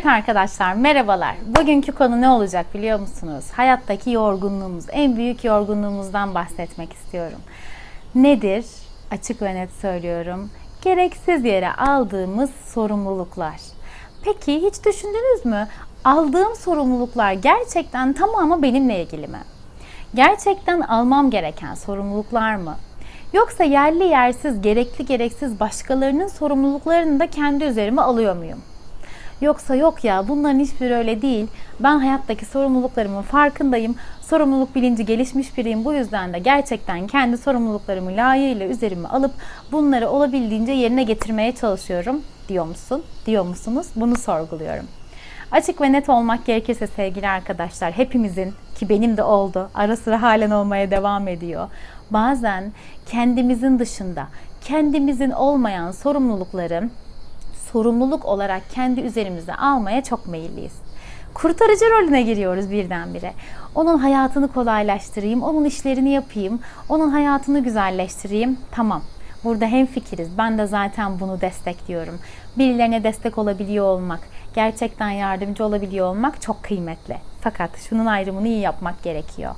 Evet arkadaşlar merhabalar. Bugünkü konu ne olacak biliyor musunuz? Hayattaki yorgunluğumuz, en büyük yorgunluğumuzdan bahsetmek istiyorum. Nedir? Açık ve net söylüyorum. Gereksiz yere aldığımız sorumluluklar. Peki hiç düşündünüz mü? Aldığım sorumluluklar gerçekten tamamı benimle ilgili mi? Gerçekten almam gereken sorumluluklar mı? Yoksa yerli yersiz, gerekli gereksiz başkalarının sorumluluklarını da kendi üzerime alıyor muyum? Yoksa yok ya bunların hiçbiri öyle değil. Ben hayattaki sorumluluklarımın farkındayım. Sorumluluk bilinci gelişmiş biriyim. Bu yüzden de gerçekten kendi sorumluluklarımı layığıyla üzerime alıp bunları olabildiğince yerine getirmeye çalışıyorum diyor musun? Diyor musunuz? Bunu sorguluyorum. Açık ve net olmak gerekirse sevgili arkadaşlar hepimizin ki benim de oldu ara sıra halen olmaya devam ediyor. Bazen kendimizin dışında kendimizin olmayan sorumlulukları sorumluluk olarak kendi üzerimize almaya çok meyilliyiz. Kurtarıcı rolüne giriyoruz birdenbire. Onun hayatını kolaylaştırayım, onun işlerini yapayım, onun hayatını güzelleştireyim. Tamam. Burada hem fikiriz. Ben de zaten bunu destekliyorum. Birilerine destek olabiliyor olmak, gerçekten yardımcı olabiliyor olmak çok kıymetli. Fakat şunun ayrımını iyi yapmak gerekiyor.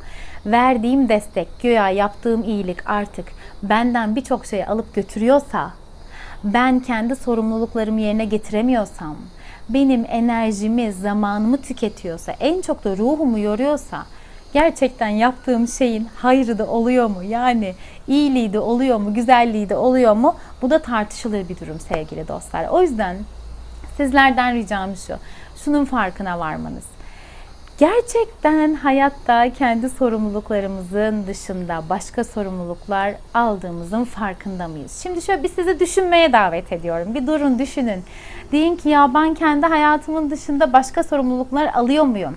Verdiğim destek, güya yaptığım iyilik artık benden birçok şey alıp götürüyorsa ben kendi sorumluluklarımı yerine getiremiyorsam, benim enerjimi, zamanımı tüketiyorsa, en çok da ruhumu yoruyorsa gerçekten yaptığım şeyin hayrı da oluyor mu? Yani iyiliği de oluyor mu, güzelliği de oluyor mu? Bu da tartışılır bir durum sevgili dostlar. O yüzden sizlerden ricam şu. Şunun farkına varmanız. Gerçekten hayatta kendi sorumluluklarımızın dışında başka sorumluluklar aldığımızın farkında mıyız? Şimdi şöyle bir sizi düşünmeye davet ediyorum. Bir durun düşünün. Deyin ki ya ben kendi hayatımın dışında başka sorumluluklar alıyor muyum?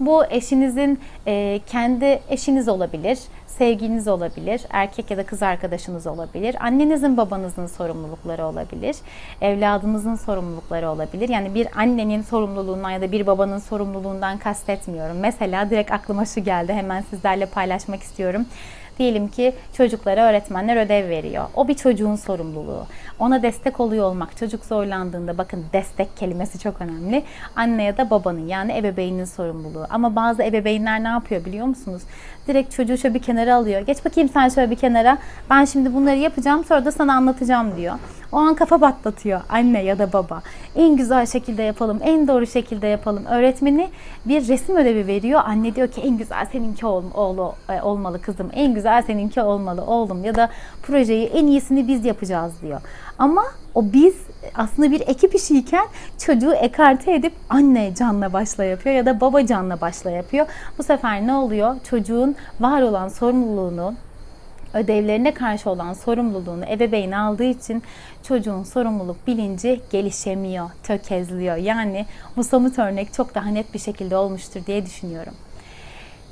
Bu eşinizin e, kendi eşiniz olabilir, sevgiliniz olabilir, erkek ya da kız arkadaşınız olabilir, annenizin babanızın sorumlulukları olabilir, evladınızın sorumlulukları olabilir. Yani bir annenin sorumluluğundan ya da bir babanın sorumluluğundan kastetmiyorum. Mesela direkt aklıma şu geldi hemen sizlerle paylaşmak istiyorum. Diyelim ki çocuklara öğretmenler ödev veriyor. O bir çocuğun sorumluluğu. Ona destek oluyor olmak. Çocuk zorlandığında bakın destek kelimesi çok önemli. Anne ya da babanın yani ebeveynin sorumluluğu. Ama bazı ebeveynler ne yapıyor biliyor musunuz? Direkt çocuğu şöyle bir kenara alıyor. Geç bakayım sen şöyle bir kenara. Ben şimdi bunları yapacağım sonra da sana anlatacağım diyor. O an kafa patlatıyor anne ya da baba. En güzel şekilde yapalım, en doğru şekilde yapalım. Öğretmeni bir resim ödevi veriyor. Anne diyor ki en güzel seninki ol, oğlu, e, olmalı kızım. En güzel seninki olmalı oğlum. Ya da projeyi en iyisini biz yapacağız diyor. Ama o biz aslında bir ekip işiyken çocuğu ekarte edip anne canla başla yapıyor ya da baba canla başla yapıyor. Bu sefer ne oluyor? Çocuğun var olan sorumluluğunu ödevlerine karşı olan sorumluluğunu ebeveyn aldığı için çocuğun sorumluluk bilinci gelişemiyor, tökezliyor. Yani bu somut örnek çok daha net bir şekilde olmuştur diye düşünüyorum.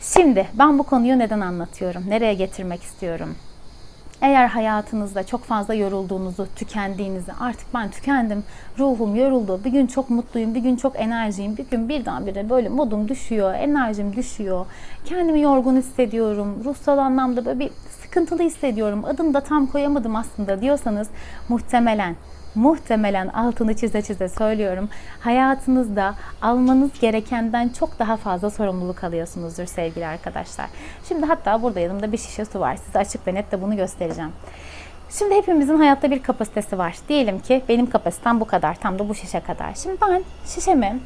Şimdi ben bu konuyu neden anlatıyorum? Nereye getirmek istiyorum? Eğer hayatınızda çok fazla yorulduğunuzu, tükendiğinizi, artık ben tükendim, ruhum yoruldu, bir gün çok mutluyum, bir gün çok enerjiyim, bir gün birdenbire böyle modum düşüyor, enerjim düşüyor, kendimi yorgun hissediyorum, ruhsal anlamda böyle bir sıkıntılı hissediyorum, adım da tam koyamadım aslında diyorsanız muhtemelen muhtemelen altını çize çize söylüyorum. Hayatınızda almanız gerekenden çok daha fazla sorumluluk alıyorsunuzdur sevgili arkadaşlar. Şimdi hatta burada yanımda bir şişe su var. Size açık ve net de bunu göstereceğim. Şimdi hepimizin hayatta bir kapasitesi var. Diyelim ki benim kapasitem bu kadar. Tam da bu şişe kadar. Şimdi ben şişemi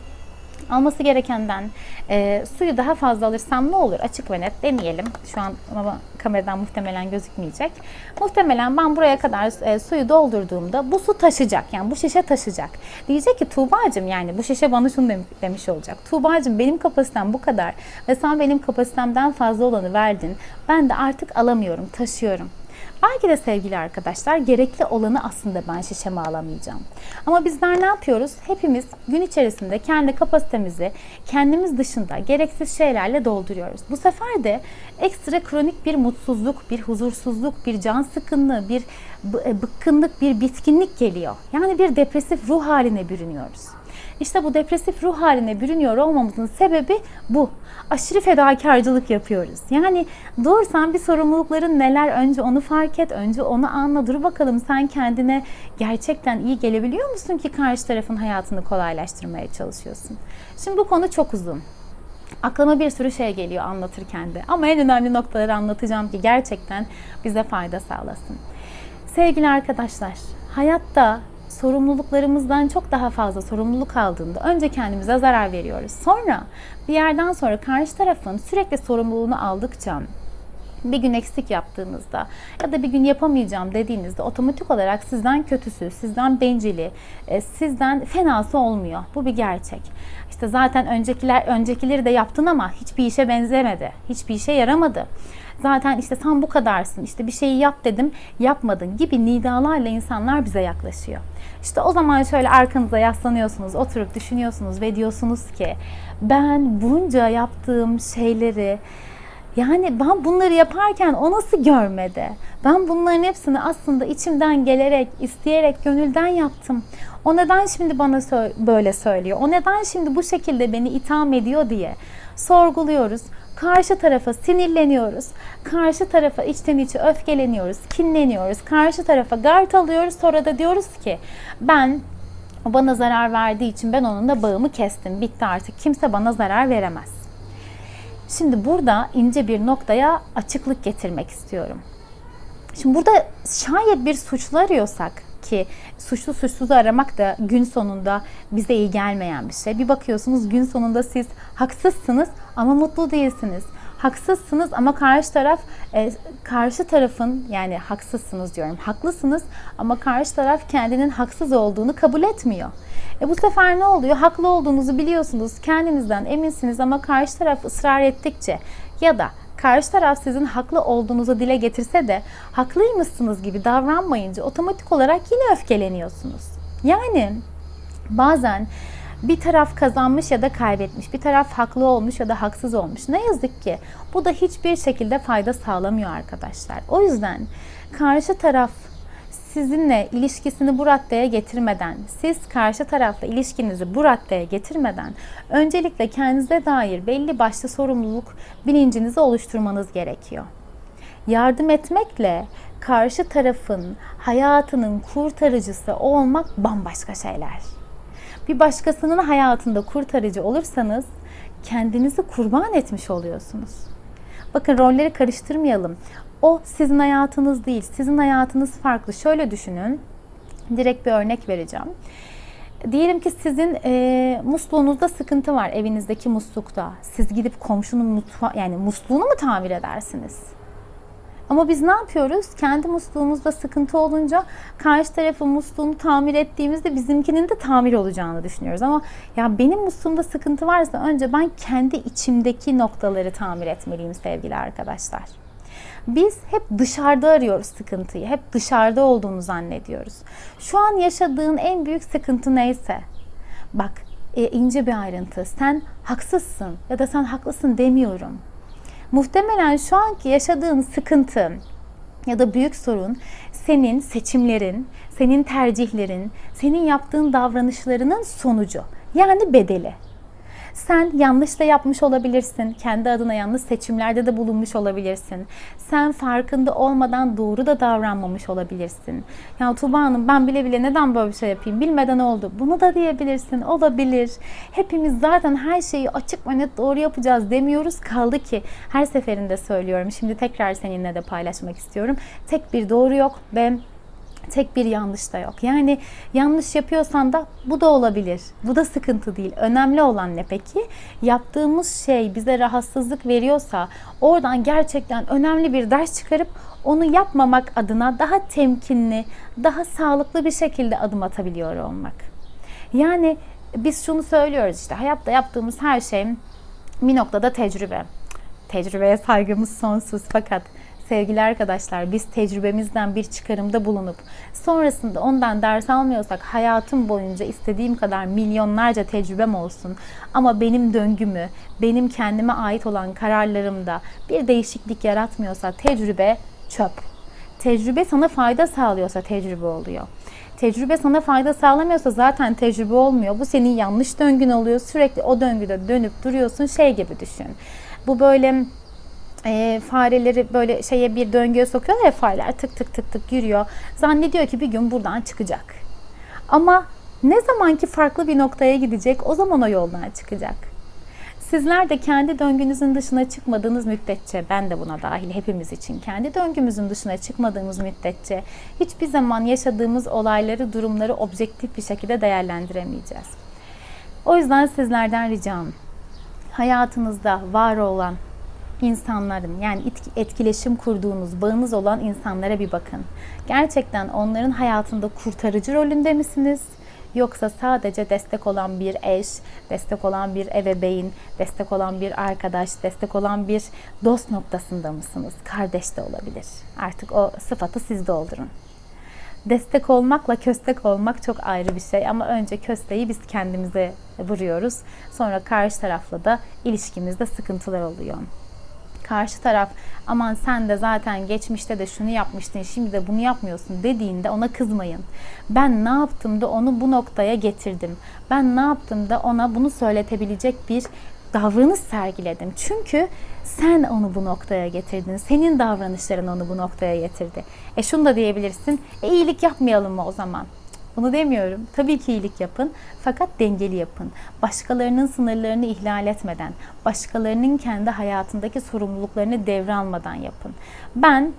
alması gerekenden e, suyu daha fazla alırsam ne olur? Açık ve net deneyelim. Şu an ama kameradan muhtemelen gözükmeyecek. Muhtemelen ben buraya kadar e, suyu doldurduğumda bu su taşacak. Yani bu şişe taşacak. Diyecek ki Tuğba'cığım yani bu şişe bana şunu demiş olacak. Tuğba'cığım benim kapasitem bu kadar ve sen benim kapasitemden fazla olanı verdin. Ben de artık alamıyorum, taşıyorum. Belki de sevgili arkadaşlar gerekli olanı aslında ben şişeme alamayacağım. Ama bizler ne yapıyoruz? Hepimiz gün içerisinde kendi kapasitemizi kendimiz dışında gereksiz şeylerle dolduruyoruz. Bu sefer de ekstra kronik bir mutsuzluk, bir huzursuzluk, bir can sıkınlığı, bir bıkkınlık, bir bitkinlik geliyor. Yani bir depresif ruh haline bürünüyoruz. İşte bu depresif ruh haline bürünüyor olmamızın sebebi bu. Aşırı fedakarcılık yapıyoruz. Yani doğursan bir sorumlulukların neler önce onu fark et, önce onu anla. Dur bakalım sen kendine gerçekten iyi gelebiliyor musun ki karşı tarafın hayatını kolaylaştırmaya çalışıyorsun. Şimdi bu konu çok uzun. Aklıma bir sürü şey geliyor anlatırken de. Ama en önemli noktaları anlatacağım ki gerçekten bize fayda sağlasın. Sevgili arkadaşlar, hayatta sorumluluklarımızdan çok daha fazla sorumluluk aldığında önce kendimize zarar veriyoruz. Sonra bir yerden sonra karşı tarafın sürekli sorumluluğunu aldıkça bir gün eksik yaptığınızda ya da bir gün yapamayacağım dediğinizde otomatik olarak sizden kötüsü, sizden bencili, e, sizden fenası olmuyor. Bu bir gerçek. İşte zaten öncekiler öncekileri de yaptın ama hiçbir işe benzemedi. Hiçbir işe yaramadı. Zaten işte sen bu kadarsın. işte bir şeyi yap dedim, yapmadın gibi nidalarla insanlar bize yaklaşıyor. İşte o zaman şöyle arkanıza yaslanıyorsunuz, oturup düşünüyorsunuz ve diyorsunuz ki ben bunca yaptığım şeyleri yani ben bunları yaparken o nasıl görmedi? Ben bunların hepsini aslında içimden gelerek, isteyerek, gönülden yaptım. O neden şimdi bana böyle söylüyor? O neden şimdi bu şekilde beni itham ediyor diye sorguluyoruz. Karşı tarafa sinirleniyoruz. Karşı tarafa içten içe öfkeleniyoruz, kinleniyoruz. Karşı tarafa gard alıyoruz. Sonra da diyoruz ki ben bana zarar verdiği için ben onunla bağımı kestim. Bitti artık. Kimse bana zarar veremez. Şimdi burada ince bir noktaya açıklık getirmek istiyorum. Şimdi burada şayet bir suçlu arıyorsak ki suçlu suçsuzu aramak da gün sonunda bize iyi gelmeyen bir şey. Bir bakıyorsunuz gün sonunda siz haksızsınız ama mutlu değilsiniz. Haksızsınız ama karşı taraf e, karşı tarafın yani haksızsınız diyorum. Haklısınız ama karşı taraf kendinin haksız olduğunu kabul etmiyor. E bu sefer ne oluyor? Haklı olduğunuzu biliyorsunuz, kendinizden eminsiniz ama karşı taraf ısrar ettikçe ya da karşı taraf sizin haklı olduğunuzu dile getirse de haklıymışsınız gibi davranmayınca otomatik olarak yine öfkeleniyorsunuz. Yani bazen bir taraf kazanmış ya da kaybetmiş, bir taraf haklı olmuş ya da haksız olmuş. Ne yazık ki bu da hiçbir şekilde fayda sağlamıyor arkadaşlar. O yüzden karşı taraf sizinle ilişkisini bu raddeye getirmeden, siz karşı tarafla ilişkinizi bu raddeye getirmeden öncelikle kendinize dair belli başlı sorumluluk bilincinizi oluşturmanız gerekiyor. Yardım etmekle karşı tarafın hayatının kurtarıcısı olmak bambaşka şeyler. Bir başkasının hayatında kurtarıcı olursanız kendinizi kurban etmiş oluyorsunuz. Bakın rolleri karıştırmayalım. O sizin hayatınız değil. Sizin hayatınız farklı. Şöyle düşünün. Direkt bir örnek vereceğim. Diyelim ki sizin e, musluğunuzda sıkıntı var evinizdeki muslukta. Siz gidip komşunun mutfa yani musluğunu mu tamir edersiniz? Ama biz ne yapıyoruz? Kendi musluğumuzda sıkıntı olunca karşı tarafın musluğunu tamir ettiğimizde bizimkinin de tamir olacağını düşünüyoruz. Ama ya benim musluğumda sıkıntı varsa önce ben kendi içimdeki noktaları tamir etmeliyim sevgili arkadaşlar. Biz hep dışarıda arıyoruz sıkıntıyı. Hep dışarıda olduğunu zannediyoruz. Şu an yaşadığın en büyük sıkıntı neyse. Bak e, ince bir ayrıntı. Sen haksızsın ya da sen haklısın demiyorum. Muhtemelen şu anki yaşadığın sıkıntı ya da büyük sorun senin seçimlerin, senin tercihlerin, senin yaptığın davranışlarının sonucu. Yani bedeli. Sen yanlış da yapmış olabilirsin. Kendi adına yanlış seçimlerde de bulunmuş olabilirsin. Sen farkında olmadan doğru da davranmamış olabilirsin. Ya Tuba Hanım ben bile bile neden böyle bir şey yapayım? Bilmeden oldu. Bunu da diyebilirsin. Olabilir. Hepimiz zaten her şeyi açık ve net doğru yapacağız demiyoruz. Kaldı ki her seferinde söylüyorum. Şimdi tekrar seninle de paylaşmak istiyorum. Tek bir doğru yok ve tek bir yanlış da yok. Yani yanlış yapıyorsan da bu da olabilir. Bu da sıkıntı değil. Önemli olan ne peki? Yaptığımız şey bize rahatsızlık veriyorsa oradan gerçekten önemli bir ders çıkarıp onu yapmamak adına daha temkinli, daha sağlıklı bir şekilde adım atabiliyor olmak. Yani biz şunu söylüyoruz işte hayatta yaptığımız her şey bir noktada tecrübe. Tecrübeye saygımız sonsuz fakat Sevgili arkadaşlar biz tecrübemizden bir çıkarımda bulunup sonrasında ondan ders almıyorsak hayatım boyunca istediğim kadar milyonlarca tecrübem olsun ama benim döngümü, benim kendime ait olan kararlarımda bir değişiklik yaratmıyorsa tecrübe çöp. Tecrübe sana fayda sağlıyorsa tecrübe oluyor. Tecrübe sana fayda sağlamıyorsa zaten tecrübe olmuyor. Bu senin yanlış döngün oluyor. Sürekli o döngüde dönüp duruyorsun. Şey gibi düşün. Bu böyle e, fareleri böyle şeye bir döngüye sokuyorlar ya fareler tık tık tık tık yürüyor. Zannediyor ki bir gün buradan çıkacak. Ama ne zamanki farklı bir noktaya gidecek o zaman o yoldan çıkacak. Sizler de kendi döngünüzün dışına çıkmadığınız müddetçe, ben de buna dahil hepimiz için kendi döngümüzün dışına çıkmadığımız müddetçe hiçbir zaman yaşadığımız olayları, durumları objektif bir şekilde değerlendiremeyeceğiz. O yüzden sizlerden ricam hayatınızda var olan insanların yani etkileşim kurduğunuz, bağınız olan insanlara bir bakın. Gerçekten onların hayatında kurtarıcı rolünde misiniz? Yoksa sadece destek olan bir eş, destek olan bir ebeveyn, destek olan bir arkadaş, destek olan bir dost noktasında mısınız? Kardeş de olabilir. Artık o sıfatı siz doldurun. Destek olmakla köstek olmak çok ayrı bir şey ama önce kösteği biz kendimize vuruyoruz. Sonra karşı tarafla da ilişkimizde sıkıntılar oluyor karşı taraf aman sen de zaten geçmişte de şunu yapmıştın şimdi de bunu yapmıyorsun dediğinde ona kızmayın. Ben ne yaptım da onu bu noktaya getirdim. Ben ne yaptım da ona bunu söyletebilecek bir davranış sergiledim. Çünkü sen onu bu noktaya getirdin. Senin davranışların onu bu noktaya getirdi. E şunu da diyebilirsin. E iyilik yapmayalım mı o zaman? Bunu demiyorum. Tabii ki iyilik yapın fakat dengeli yapın. Başkalarının sınırlarını ihlal etmeden, başkalarının kendi hayatındaki sorumluluklarını devralmadan yapın. Ben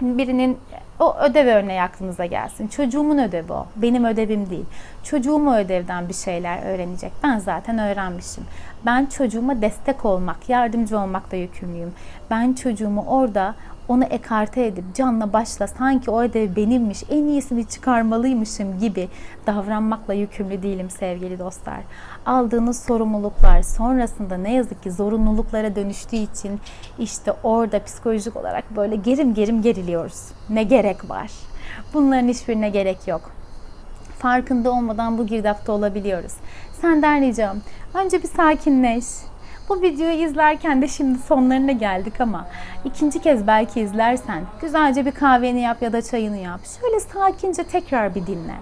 birinin o ödev örneği aklınıza gelsin. Çocuğumun ödevi o. Benim ödevim değil. Çocuğum o ödevden bir şeyler öğrenecek. Ben zaten öğrenmişim. Ben çocuğuma destek olmak, yardımcı olmakla yükümlüyüm. Ben çocuğumu orada onu ekarte edip canla başla sanki o ödev benimmiş, en iyisini çıkarmalıymışım gibi davranmakla yükümlü değilim sevgili dostlar. Aldığınız sorumluluklar sonrasında ne yazık ki zorunluluklara dönüştüğü için işte orada psikolojik olarak böyle gerim gerim geriliyoruz. Ne gerek var? Bunların hiçbirine gerek yok. Farkında olmadan bu girdapta olabiliyoruz. Senden ricam önce bir sakinleş bu videoyu izlerken de şimdi sonlarına geldik ama ikinci kez belki izlersen güzelce bir kahveni yap ya da çayını yap. Şöyle sakince tekrar bir dinle.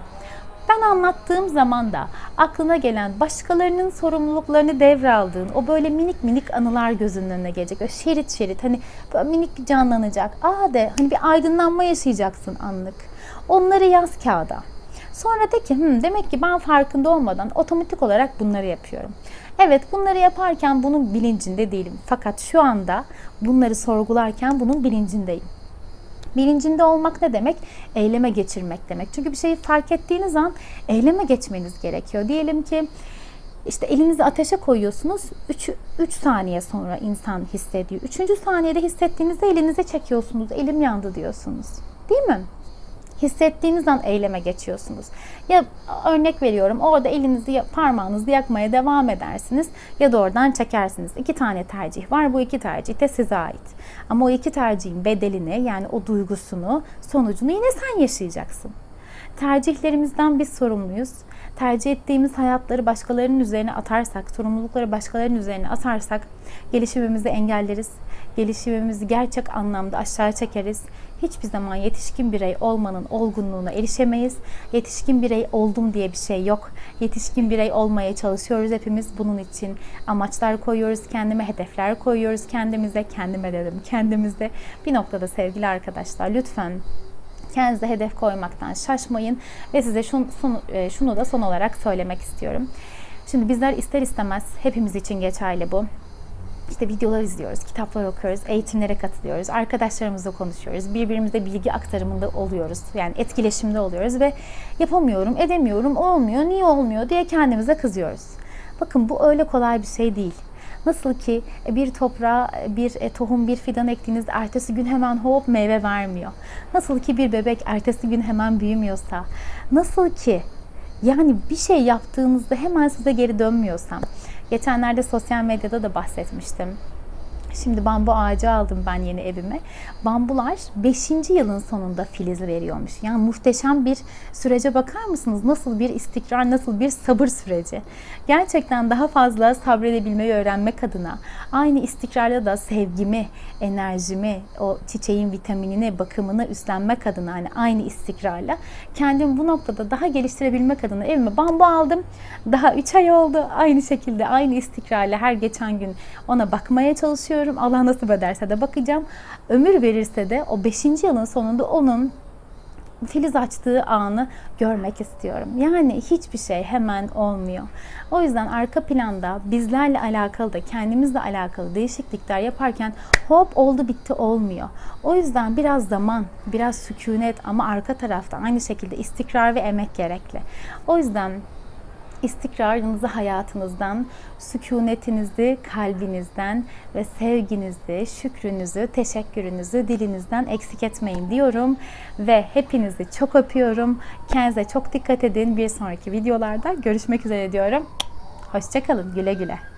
Ben anlattığım zaman da aklına gelen başkalarının sorumluluklarını devraldığın o böyle minik minik anılar gözünün önüne gelecek. Böyle şerit şerit hani minik canlanacak. Aa de hani bir aydınlanma yaşayacaksın anlık. Onları yaz kağıda. Sonra de ki Hı, demek ki ben farkında olmadan otomatik olarak bunları yapıyorum. Evet bunları yaparken bunun bilincinde değilim. Fakat şu anda bunları sorgularken bunun bilincindeyim. Bilincinde olmak ne demek? Eyleme geçirmek demek. Çünkü bir şeyi fark ettiğiniz an eyleme geçmeniz gerekiyor. Diyelim ki işte elinizi ateşe koyuyorsunuz. 3 saniye sonra insan hissediyor. 3. saniyede hissettiğinizde elinize çekiyorsunuz. Elim yandı diyorsunuz. Değil mi? Hissettiğiniz an eyleme geçiyorsunuz. Ya örnek veriyorum orada elinizi parmağınızı yakmaya devam edersiniz ya da oradan çekersiniz. İki tane tercih var. Bu iki tercih de size ait. Ama o iki tercihin bedelini yani o duygusunu, sonucunu yine sen yaşayacaksın. Tercihlerimizden biz sorumluyuz. Tercih ettiğimiz hayatları başkalarının üzerine atarsak, sorumlulukları başkalarının üzerine atarsak gelişimimizi engelleriz. Gelişimimizi gerçek anlamda aşağı çekeriz hiçbir zaman yetişkin birey olmanın olgunluğuna erişemeyiz. Yetişkin birey oldum diye bir şey yok. Yetişkin birey olmaya çalışıyoruz hepimiz. Bunun için amaçlar koyuyoruz kendime, hedefler koyuyoruz kendimize. Kendime dedim kendimize. Bir noktada sevgili arkadaşlar lütfen kendinize hedef koymaktan şaşmayın ve size şunu, e, şunu da son olarak söylemek istiyorum. Şimdi bizler ister istemez hepimiz için geçerli bu işte videolar izliyoruz, kitaplar okuyoruz, eğitimlere katılıyoruz, arkadaşlarımızla konuşuyoruz, birbirimize bilgi aktarımında oluyoruz. Yani etkileşimde oluyoruz ve yapamıyorum, edemiyorum, olmuyor, niye olmuyor diye kendimize kızıyoruz. Bakın bu öyle kolay bir şey değil. Nasıl ki bir toprağa bir e, tohum, bir fidan ektiğiniz ertesi gün hemen hop meyve vermiyor. Nasıl ki bir bebek ertesi gün hemen büyümüyorsa, nasıl ki yani bir şey yaptığınızda hemen size geri dönmüyorsam, Geçenlerde sosyal medyada da bahsetmiştim. Şimdi bambu ağacı aldım ben yeni evime. Bambular 5. yılın sonunda filiz veriyormuş. Yani muhteşem bir sürece bakar mısınız? Nasıl bir istikrar, nasıl bir sabır süreci. Gerçekten daha fazla sabredebilmeyi öğrenmek adına aynı istikrarla da sevgimi, enerjimi, o çiçeğin vitaminini, bakımını üstlenmek adına hani aynı istikrarla kendimi bu noktada daha geliştirebilmek adına evime bambu aldım. Daha 3 ay oldu. Aynı şekilde aynı istikrarla her geçen gün ona bakmaya çalışıyorum. Allah nasip ederse de bakacağım. Ömür verirse de o 5. yılın sonunda onun filiz açtığı anı görmek istiyorum. Yani hiçbir şey hemen olmuyor. O yüzden arka planda bizlerle alakalı da kendimizle alakalı değişiklikler yaparken hop oldu bitti olmuyor. O yüzden biraz zaman, biraz sükunet ama arka tarafta aynı şekilde istikrar ve emek gerekli. O yüzden istikrarınızı hayatınızdan, sükunetinizi kalbinizden ve sevginizi, şükrünüzü, teşekkürünüzü dilinizden eksik etmeyin diyorum. Ve hepinizi çok öpüyorum. Kendinize çok dikkat edin. Bir sonraki videolarda görüşmek üzere diyorum. Hoşçakalın. Güle güle.